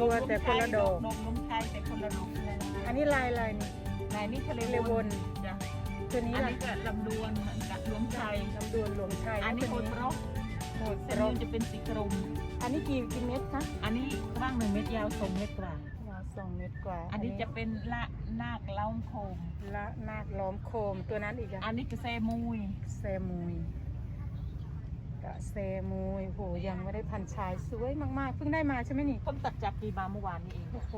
ดอกลำดวนแต่คนละดอกดอกลมไทยแต่คนละดอกเลยอันนี้ลายอะไรนี่นายนี่ทะเลทะเลวนจ้ะตัวนี้อันล่ะนี้ก็ลำดวนเหมือนกับลมไทยลำดวนหลวงชัยอันนี้แล้วโคตัวตรร็อกโหดเส้นรนี้กจะเป็นสีกรมอันนี้กี่กิเม็ดคะอันนี้กว้างหนึ่งเมตรยาวสองเมตรกว่ายาวสองเม็ดกว่าอันนี้จะเป็นละนาคเล้าโคม ละนาคล้อมโคมตัวนั้นอีกอะอันนี้ก็เซมุยเซมุย กะเซมุยโหยังไม่ได้พันชายสวยมากๆ เพิ่งได้มาใช่ไหมนี่ผมตัดจากปีมาเมื่อวานนี้เอง โอ้โห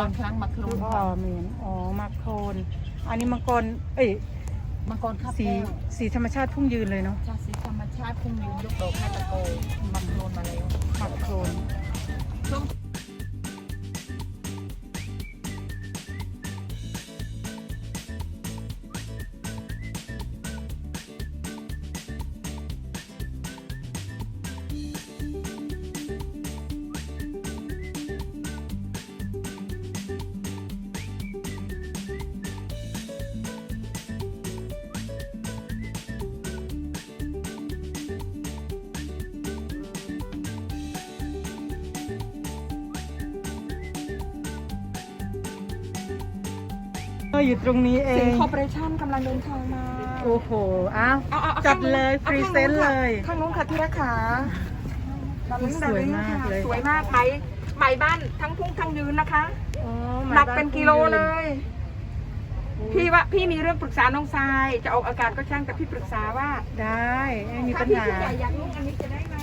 ขับแก้วมังกรครั้งมาครูนอ๋อเหมือนอ๋อมาโครนอันนี้มังกรเอ้ยมังกรขับสีแก้วสีธรรมชาติพุ่งยืนเลยเนาะจากสีธรรมชาติพุ่งยืนยกดอกให้ตะโกมาครูนมาแล้วมาโครนช่วง อยู่ตรงนี้เอสิงงคอร์ปอเรชั่นกำลังเดินทางมาโอ้โหอ้าวเอาเอาอาจัดข้างนู้นเลยอาพรีข้างเซนต์ค่ะเลย ข้างนู้นค่ะที่รักขาสวยมากเลย สวยมากไหมไหมบ้านทั้งพุ่งทั้งยืนนะคะ อ๋อหนักเป็นกิโลเลย พี่ว่าพี่มีเรื่องปรึกษาน้องทราย จะออกอาการก็ช่างแต่พี่ปรึกษาว่าได้ไม่มีถ้าปัญพี่หาผู้ใหญ่อยากนุ่งอันนี้จะได้ไหม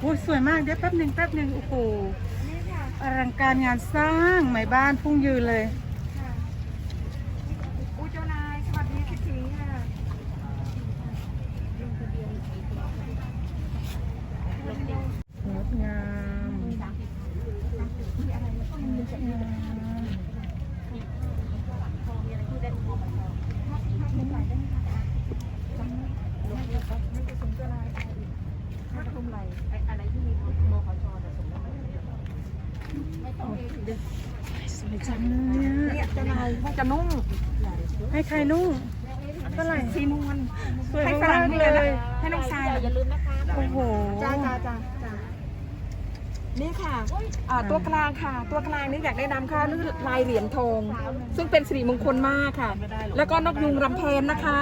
โอ้ยสวยมากเดี๋ยวแป๊บหนึ่งแป๊บหนึ่งโอ้โหนี่ค่ะอลังการงานสร้างใหม่บ้านพุ่งยืนเลย ค่ะอู้เจ้านายสวัสดีพี่ถิงค่ะ งดงามงดงาม อะไรที่มีมขชจะส่งมา สวยจังเลยอะ เนี่ยเจ้านายเขาจะนุ่งให้ใครนุ่งเท่าไหร่สีนวลสวยให้ฝมารั่งกนี่เลเลยยนะให้น้องทรายอย่าลืมนะคะโอ้โหจ้าจ้าจ้าจ้านี่ค่ะอ่าตัวกลางค่ะ ตัวกลางนี่อยากแนะนำค่ะนี่ลายเหรียญทอง ซึ่งเป็นสิริมงคลมากค่ะ แล้วก็นกยุงรำเพนนะคะ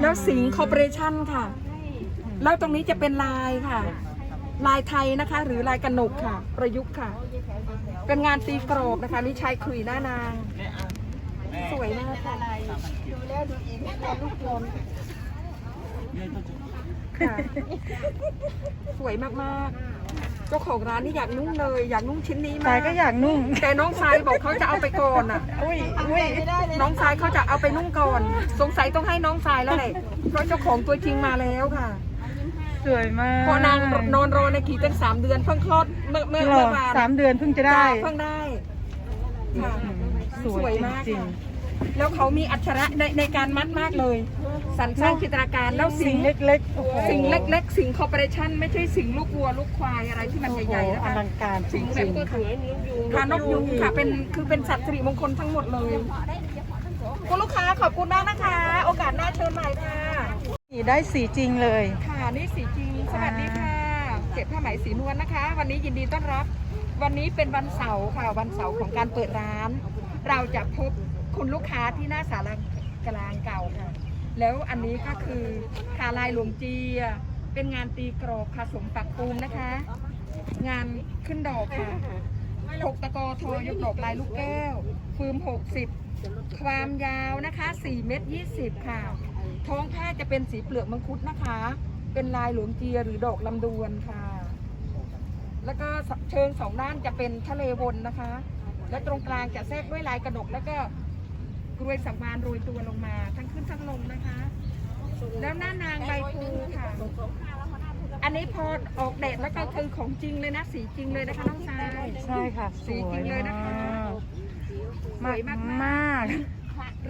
แล้วสิงห์คอร์ปอเรชั่นค่ะ แล้วตรงนี้จะเป็นลายค่ะ ลายไทยนะคะ หรือลายกระหนกค่ะ ประยุกต์ค่ะ เป็นงานตีกรอบนะคะนี่ชายขลุยหน้านาง สวยมากค่ะดูแล้วดูอีกแล้วลูกโยนค่ะสวยมากๆเจ้าของร้านนี่อยากนุ่งเลย อยากนุ่งชิ้นนี้สามายกก็อยากนุ่ง แต่น้องชายบอกเขาจะเอาไปก่อนอะ อุ้ยอุ้ยน้องชายเขาจะเอาไปนุ่งก่อน สงสัยต้องให้น้องชายแล้วแหละเพราะเจ้าของตัวจริงมาแล้วค่ะสวยมากพอนางนอนรอในกี่ตั้งสามเดือนเพิ่งคลอดเมื่อเมื่อหรเมื่ออวานสามเดือนเพิ่งจะได้จ้ะเพิ่งได้ค่ะอืม สสววยยจมากริง ค่ะแล้วเขามีอัจฉริยะในในการมัดมากเลยสรรสร้างจินตนาการแล้วๆ สิ่สิ่งงเล็กๆโอ้โหสิ่งเล็ก ๆ สิ่งคอร์ปอเรชั่นไม่ใช่สิ่งลูกวัวลูกควายอะไรที่มันโอ้โหใหญ่ๆนะอคะลังการจสิ่งแบริบงก็ถือค่ะนกยุงค่ะเป็นคือเป็นสัตว์สิริมงคลทั้งหมดเลยคุณลูกค้าขอบคุณมากนะคะ โอกาสหน้าเชิญใหม่ค่ะๆนี่ได้สีจริงเลย ค่ะนี่สีจริงสวัสดีค่ะ เก็บผ้าไหมสีนวลนะคะ วันนี้ยินดีต้อนรับ วันนี้เป็นวันเสาร์ค่ะ วันเสาร์ของการเปิดร้าน เราจะพบคุณลูกค้าที่หน้าศาลากลางเก่าค่ะ แล้วอันนี้ก็คือคาลายหลวงจียเป็นงานตีกรอบค่ะสมปักปูนนะคะ งานขึ้นดอกค่ะหกตะกอทอยกดอกลายลูกแก้ว ฟืมหกสิบความยาวนะคะ4เมตร20 ค่ะ ท้องแผ้จะเป็นสีเปลือกมังคุดนะคะ เป็นลายหลวงเจียหรือดอกลำดวนค่ะ แล้วก็เชิงสองด้านจะเป็นทะเลวนนะคะ และตรงกลางจะแทรกด้วยลายกระดกแล้วก็กรวยสังวานโรยตัวลงมา ทั้งขึ้นทั้งลงนะคะ แล้วหน้านางใบพลูค่ะ อันนี้พอออกแดดแล้วก็คือของจริงเลยนะ สีจริงเลยนะคะน้องชาย ใช่ค่ะ สสีวจริยงเลยนะคะสมากวยมากๆมาก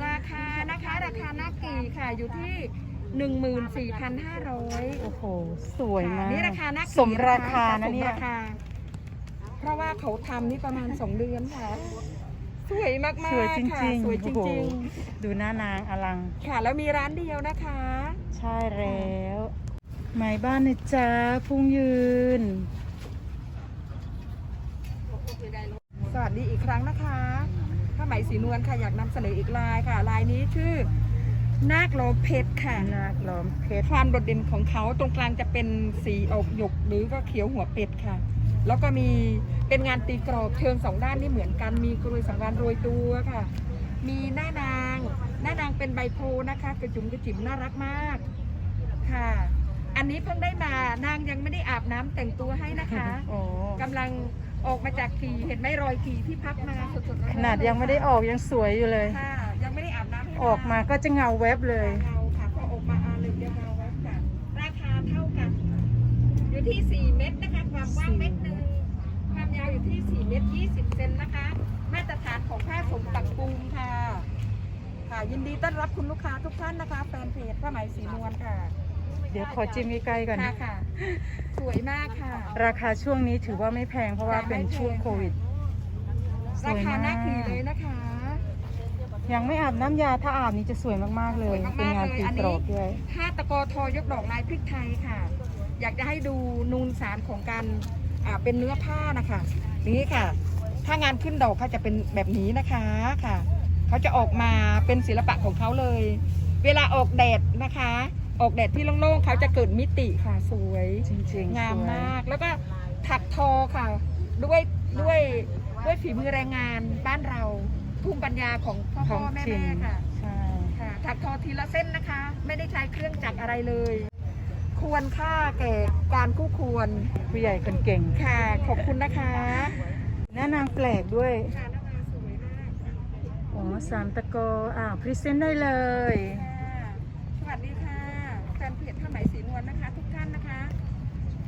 ราคานะคะราคาหน้ากี่ค่ะอยู่ที่ 14,500 โอ้โห สวยมาก นี่ราคาหน้ากี่สมราคาสนะมเนี่ยราคา เพราะว่าเขาทำนี่ประมาณ2เดือนค่ะ สวยมากๆสวยจค่ะริงๆสวยจโอ้โหริงดูหน้านางอลัง ๆ ค่ะ แล้วมีร้านเดียวนะคะ ใช่แล้วหมายบ้านนะจ๊ะพุ่งยืน สวัสดีอีกครั้งนะคะ ผ้าไหมสีนวลค่ะอยากนำเสนออีกลายค่ะ ลายนี้ชื่อนาคโลเพชรค่ะ นาคล้อมเพชร ความโดดเด่นของเขาตรงกลางจะเป็นสีออกหยกหรือก็เขียวหัวเป็ดค่ะ แล้วก็มีเป็นงานตีกรอบเชิงสองด้านนี่เหมือนกันมีกรวยสังวานโรยตัวค่ะ มีหน้านางหน้านางเป็นใบโพนะคะ กระจุมกระจิ๋มน่ารักมากค่ะ อันนี้เพิ่งได้มานางยังไม่ได้อาบน้ำแต่งตัวให้นะคะโอ้กำลังออกมาจากขี่เห็นไหมรอยขี่ที่พักมาสดๆร้อๆขนาดยังไม่ได้ออกยังสวยอยู่เลยค่ะยังไม่ได้อาบน้ำให้นงออกมาก็จะเงาแวบเลยเงาค่ะพอออกมาอาเลยเดียวเงาไว้ค่ะราคาเท่ากัน อยู่ที่ 4 เมตรนะคะความกว้างเมตร 4 เมตร 20 เซนนะคะ มาตรฐานของผ้าสมปักปูมค่ะ ค่ะยินดีต้อนรับคุณลูกค้าทุกท่านนะคะ แฟนเพจผ้าไหมสีนวลค่ะเดี๋ยวขอจิ้มใกล้ๆก่อนค่ะนะค่ะ สวยมากค่ะ ราคาช่วงนี้ถือว่าไม่แพงเพราะว่าเป็นช่วงโควิด สราวยคามากน่าขี่เลยนะคะยังไม่อาบน้ำยาถ้าอาบนี้จะสวยมากๆเลยสวยมากๆเป็นงานเลยตีอันนี้กรอบด้วย ผ้าตะกอทอยกดอกลายพริกไทยค่ะ อยากจะให้ดูนูนสารของการอ่าเป็นเนื้อผ้านะคะ นี่ค่ะ ถ้างานขึ้นดอกเขาจะเป็นแบบนี้นะคะค่ะ เขาจะออกมาเป็นศิลปะของเขาเลย เวลาออกแดดนะคะ ออกแดดที่โล่งๆเขาจะเกิดมิติค่ะสวยจริงๆงามสวยมาก แล้วก็ถักทอค่ะ ด้วยด้วยด้วยฝีมือแรงงานบ้านเราภูมิปัญญาของพ่อท้พ่องอแม่ถิ่นแม่ค่ะ ใช่ค่ะถักทอทีละเส้นนะคะ ไม่ได้ใช้เครื่องจักรอะไรเลย ควรค่าแก่การคู่ควรผู้ใหญ่คนเก่งค่ะ ขอบคุณนะคะหน้านางแปลกด้วยค่ะน้ำมาสวยมากอ๋อสามตะโกอ่าวพรีเซนต์ได้เลยค่ะสวัสดีค่ะแฟนเพจผ้าไหมสีนวลนะคะ ทุกท่านนะคะ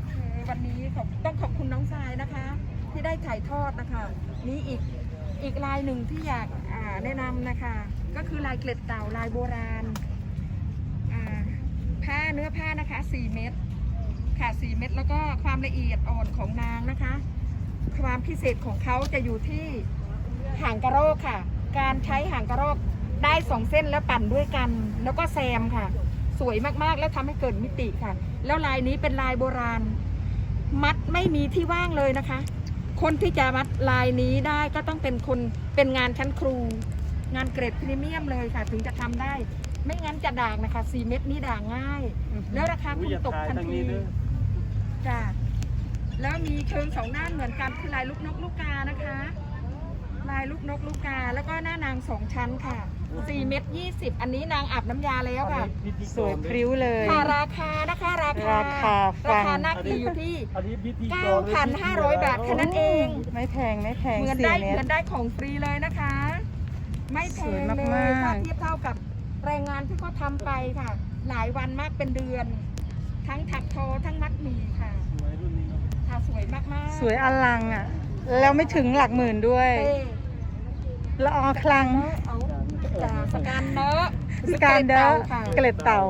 เอ่อวันนี้ขอบต้องขอบคุณน้องชายนะคะ ที่ได้ถ่ายทอดนะคะ นี้อีกอีกลายหนึ่งที่อยากอ่าแนะนำนะคะ ก็คือลายเกล็ดเต่าลายโบราณอ่า ผ้าเนื้อผ้านะคะ 4 เม็ดค่ะ 4 เม็ดแล้วก็ความละเอียดอ่อนของนางนะคะ ความพิเศษของเขาจะอยู่ที่หางกระโรกค่ะ การใช้หางกระโรกได้สองเส้นแล้วปั่นด้วยกัน แล้วก็แซมค่ะ สวยมากๆแล้วทำให้เกิดมิติค่ะ แล้วลายนี้เป็นลายโบราณ มัดไม่มีที่ว่างเลยนะคะ คนที่จะมัดลายนี้ได้ก็ต้องเป็นคนเป็นงานชั้นครู งานเกรดพรีเมียมเลยค่ะ ถึงจะทำได้ ไม่งั้นจะด่างนะคะ4เม็ดนี้ด่างง่าย แล้วราคาคุณตกทันทีจ้ะแล้วมีเชิงสองด้านเหมือนกันคือลายลูกนกลูกกานะคะ ลายลูกนกลูกกา แล้วก็หน้านางสองชั้นค่ะ4เม็ด20อันนี้นางอาบน้ำยาแล้วค่ะสวยพริ้วเลยค่ะราคานะคะราคาราคาฟัรางคาหน้ากีอยู่ที่อันนี้พิธีกร9,500บาทแค่นั้นเอง ไม่แพงไม่แพงเหมือนสี่ได้เมเหตมืรอนได้ของฟรีเลยนะคะ ไม่แพสวยงมากเลๆยถ้าเทียบเท่ากับ แรงงานที่เขาทำไปค่ะ หลายวันมากเป็นเดือน ทั้งถักโทอทั้งมัดหมี่ค่ะค่ะสวยมากๆสวยอลังอะ แล้วไม่ถึงหลักหมื่นด้วย เต้ละออคลัง เอาจ้าสการเนอะสการเดอร์ค่ะเกล็ดเต่า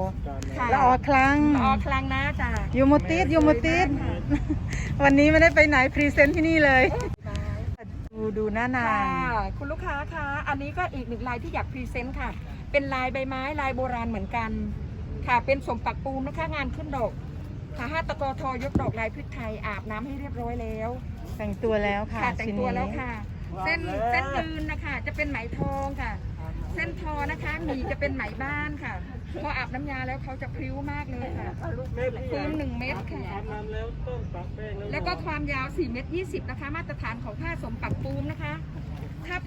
ค่ะละออคลังละออคลังนะจ้ายูโมติสยูโมติสวันนี้ไม่ได้ไปไหนพรีเซนต์ที่นี่เลย ดูดูหน้านาง ค่ะคุณลูกค้าคะ อันนี้ก็อีกหนึ่งลายที่อยากพรีเซนต์ค่ะ เป็นลายใบไม้ลายโบราณเหมือนกัน ค่ะเป็นสมปักปูนนะคะงานขึ้นดอกค่ะห้าตะกอทอยกดอกลายพริกไทยอาบน้ำให้เรียบร้อยแล้ว แต่งตัวแล้วค่ะค่ะแต่งชิ้นตัวนี้แล้วค่ะ เส้นเส้นยืนนะคะจะเป็นไหมทองค่ะ เส้นทอนะคะหมีจะเป็นไหมบ้านค่ะพออาบน้ำยาแล้วเขาจะพริ้วมากเลยค่ะพื้นหนึ่งเม็ดค่ะแล้วก็ความยาว4เมตร20นะคะ มาตรฐานของผ้าสมปักปูมนะคะถ้า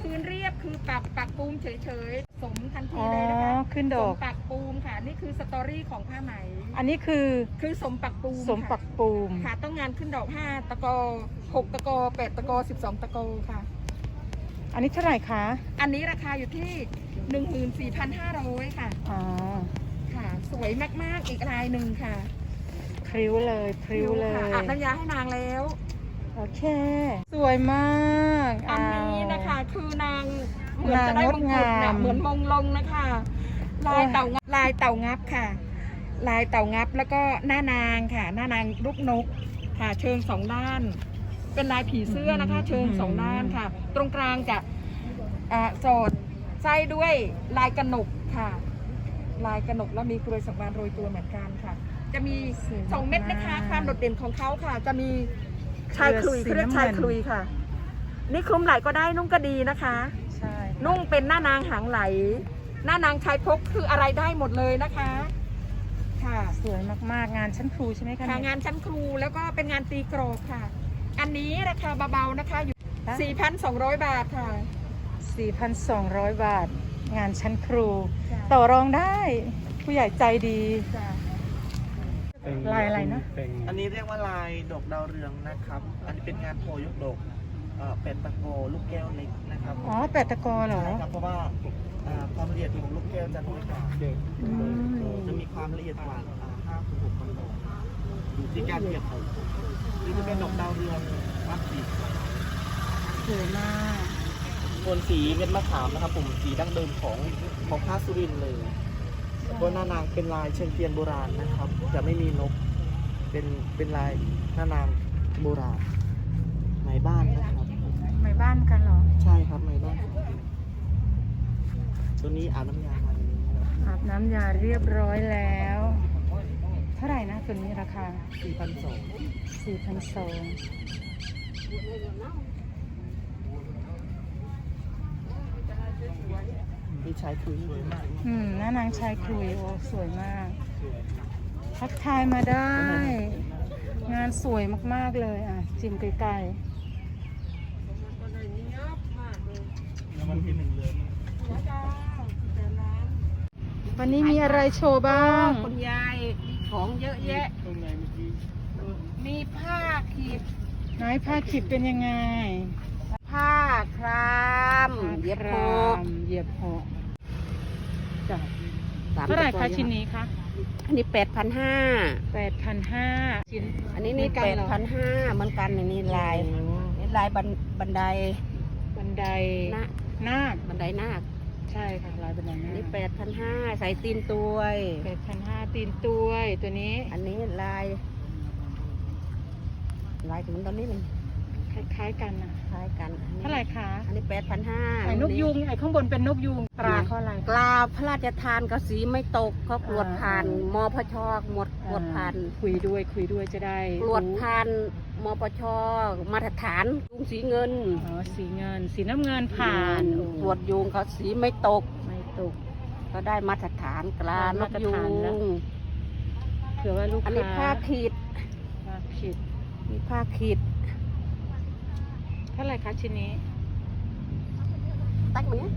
พื้นเรียบคือปักปักปูมเฉยๆ สมทันทีอ๋อเลยนะคะขึ้นดสอมกปักปูมค่ะ นี่คือสตอรี่ของผ้าไหม อันนี้คือคือสมปักปูมสมปักปูม ค่ะ ต้องงานขึ้นดอก 5 ตะกอ 6 ตะกอ 8 ตะกอ 12 ตะกอค่ะ อันนี้เท่าไหร่คะ อันนี้ราคาอยู่ที่ 14,500 ค่ะ อ๋อ ค่ะ สวยมากๆ อีกลายหนึ่งค่ะ พริ้วเลย พริ้วเลค่ะยอาบน้ำยาให้นางแล้ว โอเค สวยมากอันนี้นะคะคือนางเหมือนจะได้มงกุฎนางงดนะงามเหมือนมงลงนะคะ ลายเต่างับลายเต่างับค่ะ ลายเต่างับแล้วก็หน้านางค่ะ หน้านางลูกนกค่ะ เชิงสองด้าน เป็นลายผีเสื้อนะคะ เชิงสองด้านค่ะ ตรงกลางจะอ่าโสดไส้ด้วยลายกระหนกค่ะ ลายกระหนกแล้วมีกลวยสังวานโรยตัวเหมือนกันค่ะ จะมีสองเม็ดนะคะความโดดเด่นของเขาค่ะ จะมี ชายคลุยเขาเรียกชายคลุยค่ะ นี่คลุมไหล่ก็ได้นุ่งก็ดีนะคะ ใช่นุ่งเป็นหน้านางหางไหล หน้านางชายพกคืออะไรได้หมดเลยนะคะ ค่ะ สวยมากๆงานชั้นครูใช่ไหมคะค่ะงานชั้นครูแล้วก็เป็นงานตีกรอบค่ะ อันนี้ราคาเบาๆนะคะอยู่ 4,200 บาทค่ะ 4,200 บาท งานชั้นครู จ้ะ ต่อรองได้ ผู้ใหญ่ใจดี จ้ะ ลายอะไรนะ อันนี้เรียกว่าลายดอกดาวเรืองนะครับ อันนี้เป็นงานโพยกดอกเอ่อเป็ดตะโกลูกแก้วเล็กนะครับอ๋อแปดตะกอเหรอใช่ครับเพราะว่าเอ่อความละเอียดของลูกแก้วจะน้อยกว่าอืม จะมีความละเอียดกว่าห้าถึงหกพันดอกอยู่ที่การเก็บของนี่จะเป็นดอกดาวเรืองมัดสีสวยมากส่วนสีเม็ดมะขามนะครับผมสีดั้งเดิมของของภาคสุรินทร์เลยแล้ว ก็หน้านางเป็นลายเชียงเทียนโบราณนะครับ จะไม่มีนกเป็นเป็นลายหน้านางโบราณในบ้านนะครับหมายบ้านกันเหรอ ใช่ครับในบ้านตัวนี้อาบน้ำยามาเอาบน้ำยาเรียบร้อยแล้ว เท่าไหร่นะตัวนี้ราคาสี่พันส่งสี่พันส่ง มีชายคุยอืมหน้านางชายคุยโอ้สวยมาก สวยทักทายมาได้ งานสวยมากๆเลยอะ จิมไกลๆวันนี้มีอะไรโชว์บ้าง คุณยายมีของเยอะแยะมีผ้าขีดน้อยผ้าขีดเป็นยังไงผ้าคราม เย็บโคเย็บหก จ้ะเท่าไหร่คะชิ้นนี้คะอันนี้แปดพันห้า8,500ชิ้นอันนี้นี่เหมือนกันแปดเหรอพันห้าเหมือนกันอันนี้ลายนี่ลายบันบันไดบันไดนะนาคบันไดนาคใช่ค่ะลายบันไดอันนานี้คแปดพันห้าใส่ตีนตัวย8,500ตีนตัวยตัวนี้ อันนี้ลายลายถึงตอนนี้มัน คล้ายๆกันนะคล้ายกันอันนี้เท่าไหร่คะอันนี้แปดพันห้าไอ้นกยูงไอ้ข้างบนเป็นนกยูงตราเขาอะไร กลาพระราชทานก็สีไม่ตกเขากรวดผ่านมพชหมดกรวดผ่านคุยด้วยคุยด้วยจะได้กรวดรู้ผ่านมปชมาตรฐานยุงสีเงินอ๋อสีเงิน สีน้ำเงินผ่านตรวจยุงเขาสีไม่ตกไม่ตก ก็ได้มาตรฐานกลานมากตรยุฐานแล้วงเผื่อว่าลูกอันค้านี้ผ้าขีดผ้าขีดมีผ้าขีด เท่าไหร่คะชิ้นนี้ ตั้งมาเนี้ย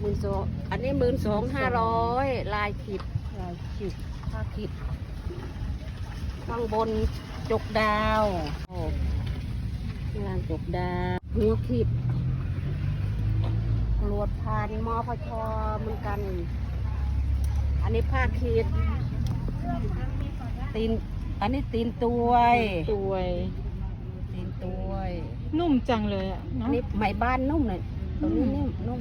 หมื่นสองอันนี้หมื่นสองห้าร้อยลายขีดลายขีดผ้าขีดข้างบนจกดาวโอ้งานจกดาวหัวขีดตรวจผ่านมพชเหมือนกัน อันนี้ผ้าขีดตีน อันนี้ตีนตัวยตัวย ตีนตัวยนุ่มจังเลยอะอัเนาะนนี้ไหมบ้านนุ่มเลยตรงนี้นุ่มนุ่ม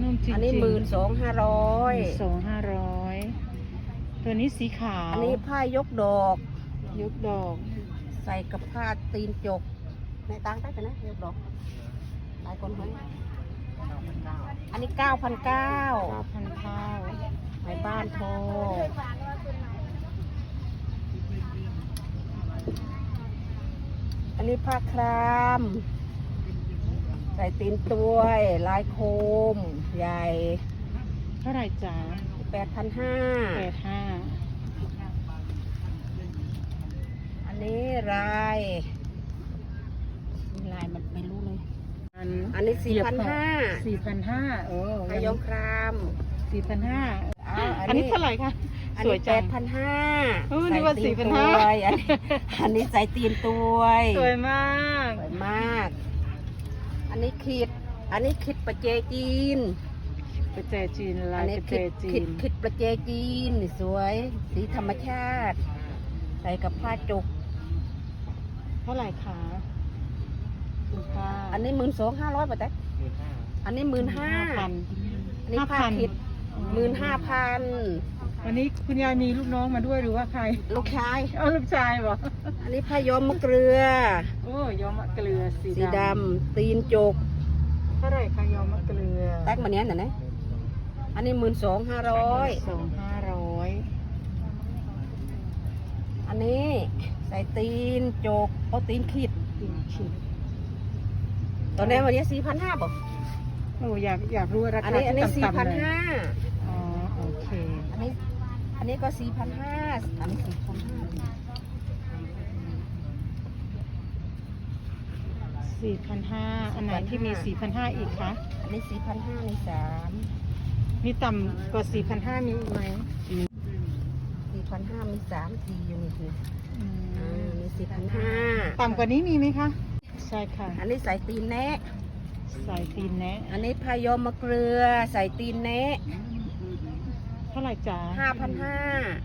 นุ่มจริงๆอันนี้หมื่นสองห้าร้อยสองห้าร้อยตัวนี้สีขาวอันนี้ผ้ายกดอก ยกดอกใส่กับผ้าตีนจกในตังค์ได้กันนะยกดอกหลายคนไหมอันนี้เก้าพันเก้า เก้าพันข้าวในบ้านโทร อันนี้ผ้าครามคใส่ตีนตัวลายโคม ใหญ่เท่าไหร่จ๊ะแปดพันห้าแปดห้าอันนี้ลายลายมันไม่รู้เลย อันอันนี้สี่พันห้าสี่พันห้าโอ้พยองครามสี่พันห้าอ้าวอัอันนนี้นี้เท่าไหร่คะ อันสวยนี้แปจังดพันห้าเออนึกว่าใส่ตี4,500ตัวอันนี้อันนี้ใส่ตีนตัวสวยมาก สวยมาก อันนี้คิด อันนี้คิดประเจจีน ประเจจีนลาอัยนี้ประเจคิดจีคิดนคิดประเจจีนนี่สวย สีธรรมชาติ ใส่กับผ้าจุก เท่าไหร่คะคุณป้าอันนี้หมื่นสองห้าร้อยบาทแต่อันนี้หมื่นห้าพัน อันนี้ผ้าคิดหมื่นห้าพัน วันนี้คุณยายมีลูกน้องมาด้วยหรือว่าใครลูกชาย เอาลูกชายบอกอันนี้ผ้าย้อมมะเกลือ โอ้ยอมมะเกลือสีสีดำตีนจกเท่าไหร่คะยอมมะเกลือแตกมาเนี้ยน่ะนะอันนี้หมื่นสองห้าร้อยสองห้าร้อยอันนี้ใส่ตีนจกเอาตีนขีดติ่งชิดตอนนี้วันนี้สี่พันห้าบอกโอ้อยากอยากรู้ราอันคานี้อันนี้ที่สี่ต่ำพัๆนเลยห้า อ๋อโอเค อันนี้ อั นนี้ก็สี่พันห้าอันนี้สี่พันห้าสี่พันห้าอันไหนที่มีสี่พันห้าอีกคะอันนี้สี่พันห้าในสามมีต่ำกว่าสี่พันห้ามีอีกไหมสี่พันห้ามีสามทีอยู่นี่คืออือ่ามมีสี่พันห้าต่ำกว่านี้มีไหมคะ ใช่ค่ะ อันนี้ใส่ตีนแนะสายตีนแนะ อันนี้พายอมมะเกลือใส่ตีนแนะเท่าไหร่จ๊ะห้าพันห้า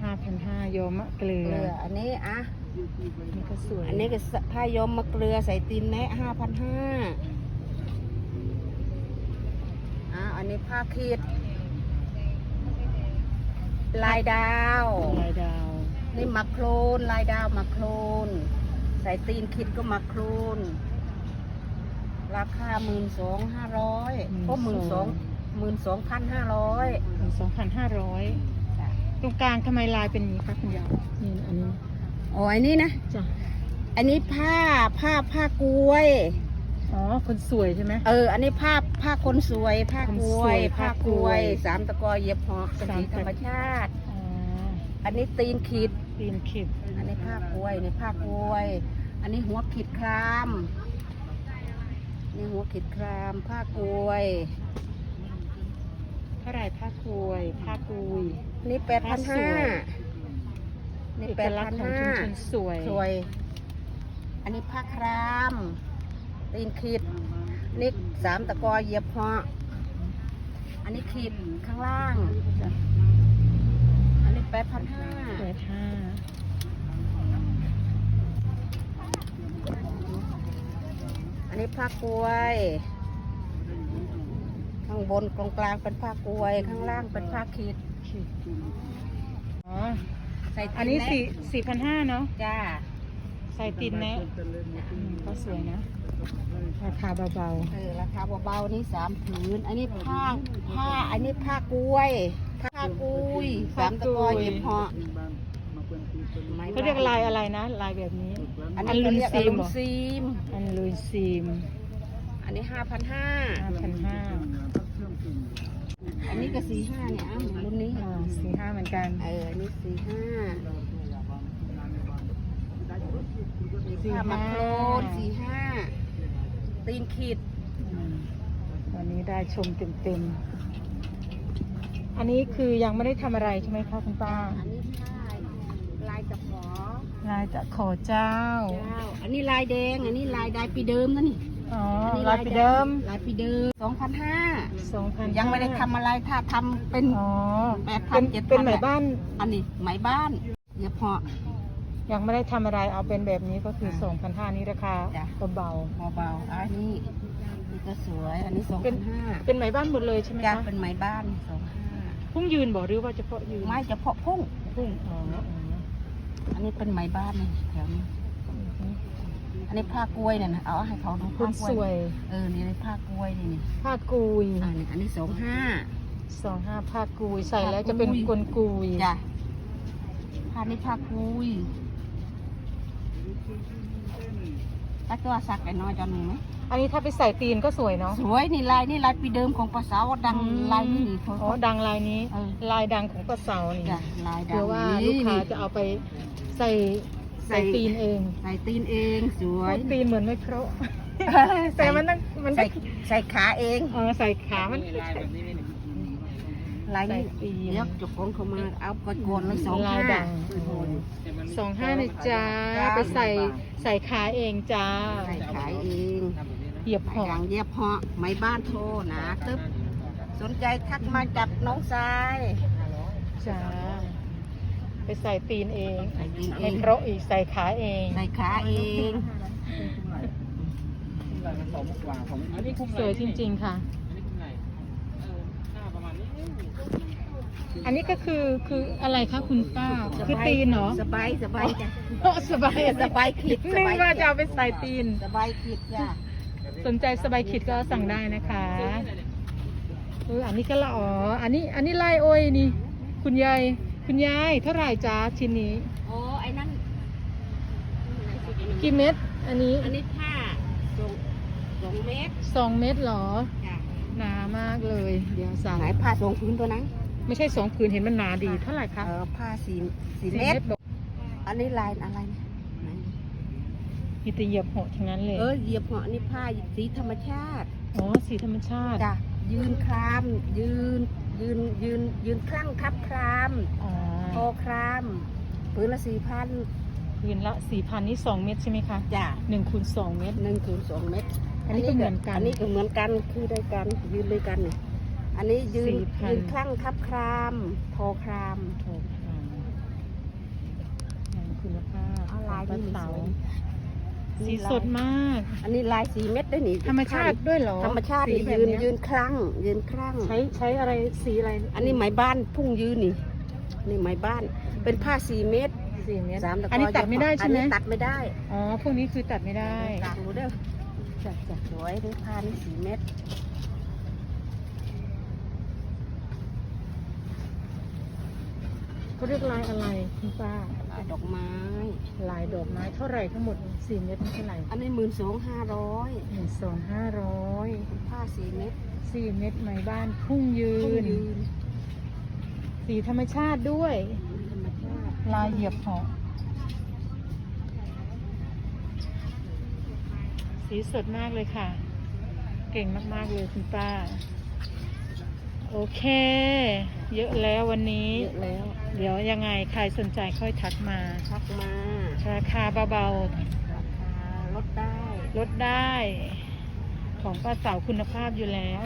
ห้าพันห้ายอมมะเกลืเกอลืออันนี้อะ นี่ก็สวยอันนี้ก็ผ้ายอมมะเกลือใส่ตีนแนะห้าพันห้าอ่าอันนี้ผ้าคีดลายดาว ลายดาว นี่มักโครนลายดาวมักโครนใส่ตีนคิดก็มักโครนราคาหมื่นสองห้าร้อยก็หมื่นสอง หมื่นสองพันห้าร้อยสองพันห้าร้อยตรงกลางทำไมลายเป็นอย่างนี้คะคุณยายนี่อันนี้อ๋ออันนี้นะจ้ะอันนี้ผ้าผ้าผ้ากล้วย อ๋อ คนสวยใช่ไหม เออ อันนี้ผ้าผ้าคนสวย ผ้ากล้วยคนสวยผ้ากล้วยผ้ากล้วย สามตะกอเย็บหอกเป็นสามสีตะธรรมชาติอ๋ออันนี้ตีนขีด ตีนขิดอันนี้ผ้ากล้วยนี่ผ้ากล้วย อันนี้หัวขีดครามนี่หัวขีดคราม ผ้ากล้วย เท่าไหร่ผ้ากลวยผ้ากุยอันนี้แปดพันผ้าสห้าวยนี่เอแปกดลักพัษนณ์ของห้าชุมชนสวย สวย อันนี้ผ้าครามตีนขีด นี่สามตะกอเหยียบเหาะอันนี้ขีดข้างล่างจ้ะอันนี้แปดพันห้าแปดห้าอันนี้ผ้ากล้วยข้างบนตรงกลางเป็นผ้ากล้วย ข้างล่างเป็นผ้าขีดขิดอ๋อใส่ตีอันนี้แะสี่สี่พันห้าเนาะจ้าใส่ตีนแนะอืมก็สวยนะ ราคาเบาเออราคาเบาๆนี่สามผืน อันนี้ผ้าผ้าอันนี้ผ้ากล้วย ผ้ากุยสามตะกอเหย็บเหาะไม้ๆเขาเรียกลายอะไรนะ ลายแบบนี้ อันอันี้นลุเขานเรียกอซีมลุเหรนอซีม อันลุนซีมอันนี้ห้าพันห้าห้าพันห้า อันนี้ก็สี่ห้าเนี่ยอะรุ่นนี้อ่าสี่ห้าเหมือนกันเอออันนี้สี่ห้าสี่ผ้ามาห้าโครนสี่ห้าตีนขีดอืมวันนี้ได้ชมเต็มๆ อันนี้คือยังไม่ได้ทำอะไรใช่ไหมคะคุณป้า อันนี้ผ้าลายตะขอลายจะขอเจ้า เจ้า อันนี้ลายแดง อันนี้ลายดายปีเดิมนะนี่ อ๋ออันนี้ลายปีเดิมลายปีเดิมสองพันห้าสองพันยังไม่ได้ทำอะไรถ้าทำเป็นอ๋อแปดพัเป็นนเจ็ดพันเป็นไหมบ้าน อันนี้ไหมบ้านเดี๋ยวพอ ยังไม่ได้ทำอะไรเอาเป็นแบบนี้ก็คือ2,500นี่ราคาจ้ะ เบาเบาๆอันนี้นี่ก็สวย อันนี้สองเป็พันนห้าๆเป็นไหมบ้านหมดเลยใช่ไหมจ้าคะเป็นไหมบ้านสองห้าพุ่งยืนบอกหรือว่าเฉพาะยืนไม้เฉพาะพุ่ง พุ่งอ๋ออ๋ออันนี้เป็นไหมบ้านนี่แถวนี้ อันนี้ผ้ากล้วยเนี่ยนะเอาให้เขาดูคผ้านกล้วยสวยเออนี่เลยผ้ากล้วยนี่นี่ผ้ากุยอ่านี่อันนี้สองห้า สองห้าผ้ากุยใส่แล้วผ้ากุยจะเป็นกลกุยจ้ะผ้านี่ผ้ากุยตักตัวสักไอ้น้อยจอนหนึ่งไหมอันนี้ถ้าไปใส่ตีนก็สวยเนาะสวยนี่ลายนี่ลายปีเดิมของภาษาวดังลายนี่นี่เขา อ๋อดังลายนี้ เออ ลายดังของป้าเสานี่จ้ะลายดังเผื่อว่านี่ลูกค้านี่จะเอาไปใส่ ใส่ใส่ตีนเองใส่ตีนเองสวพูย ดตีนเหมือนไม่เพราะแต่มันต้องมันใส่ใส่ขาเองเออใส่ขามัน ลายนี้ใส่ตีน เดี๋ยวเจกของเขามาเอากดโกนเลยสองลาห้ายดังสองห้าเลยจ้าไปใส่ใส่ขาเองจ้าใส่ขายเองเหยียบหออย่างเย็บเหาะไม้บ้านโทรนะตึ๊บสนใจทักมาจับน้องทรายจ้าไป ใส่ตีนเองใส่ตีนเอไม่งเพราะอีกใส่ขาเอง ใส่ขาเองสวยจริงๆค่ะ อันนี้ก็คือคืออะไรคะคุณป้า คือตีนเหรอสบายสบายจ้ะโอ้สบายสบายขิดสนึกบายว่าจะเอาไปใส่ตีน สบายขิดจ้ะสนใจสบายคิดก็สั่งได้นะคะเอออันนี้ก็ละอ๋อ อันนี้อันนี้ลายโอยนี่ คุณยาย คุณยายเท่าไหร่จ้าชิ้นนี้ โอ้ไอ้นั่นกี่เม็ด อันนี้อันนี้ผ้าสองสองเมตรสองเม็ดเหรอ จ้ะหนามากเลย เดี๋ยวสั่งไหนผ้าสองพื้นตัวนั้นไม่ใช่สองผืนเห็นมันหนาดี เท่าไหร่คะเออผ้าสี่สี่สี่เมตรบอกอันนี้ลายอะไรเนี่ยไหนมีแต่เหยียบหกทั้งนั้นเลย เออเหยียบเหาะนี่ผ้าสีธรรมชาติ อ๋อ สีธรรมชาติ จ้ะยืนคลามยืน ยืนยืนยืนคลั่งทับคลามอ๋อโอคลามพื้นละสี่พันผืนละสี่พันนี่สองเม็ดใช่ไหมคะจ้ะหนึ่งคูณสองเม็ดหนึ่งถึงสองเมตรอันนี้ก็เหมือนกัน อันนี้ก็เหมือนกันคือได้กันยืนด้วยกันนี่อันนี้ยืน4,000 ยืนคลั่งทับคลามโทคลามโถค่ะงานคุณภาพเอาลายของนี่ป้าเสา สวยสีสดมาก อันนี้ลายสี่เม็ดได้หนิธรรมชาติด้วยเหรอธรรมชาติสีนี่แบบยืนเนี้ยืนคลั่งยืนคลั่งใช้ใช้อะไรสีอะไร อันนี้ไม้บ้านพุ่งยืนนี่นี่ไม้บ้าน เป็นผ้าสี่เม็ดสีเม็ดสามตะกอันนี้ตัดไม่ได้ใช่ไหมอันนี้ตัดไม่ได้ อ๋อ พวกนี้คือตัดไม่ได้ตัดดูเด้อจัดจัดสวยด้วยผ้านี่สี่เม็ด เขาเรียกลายอะไรคุณป้าลายดอกไม้ ลายดอกไม้เท่าไหร่ทั้งหมดสี่เม็ดนี่เท่าไหร่อันนี้หมื่นสองห้าร้อยหนึ่งสองห้าร้อยผ้าสี่เม็ดสี่เม็ดไหมบ้านพุ่งยืพุ่งนยืนสีธรรมชาติด้วยธรรมชาติลายเหยียบหอกสีสดมากเลยค่ะ เก่งมาก ๆ เลยคุณป้า โอเค เยอะแล้ววันนี้ เยอะแล้ว เดี๋ยวยังไงใครสนใจค่อยทักมา ทักมาราคาเบาๆราคาลดได้ลดได้ ของป้าเสาคุณภาพอยู่แล้ว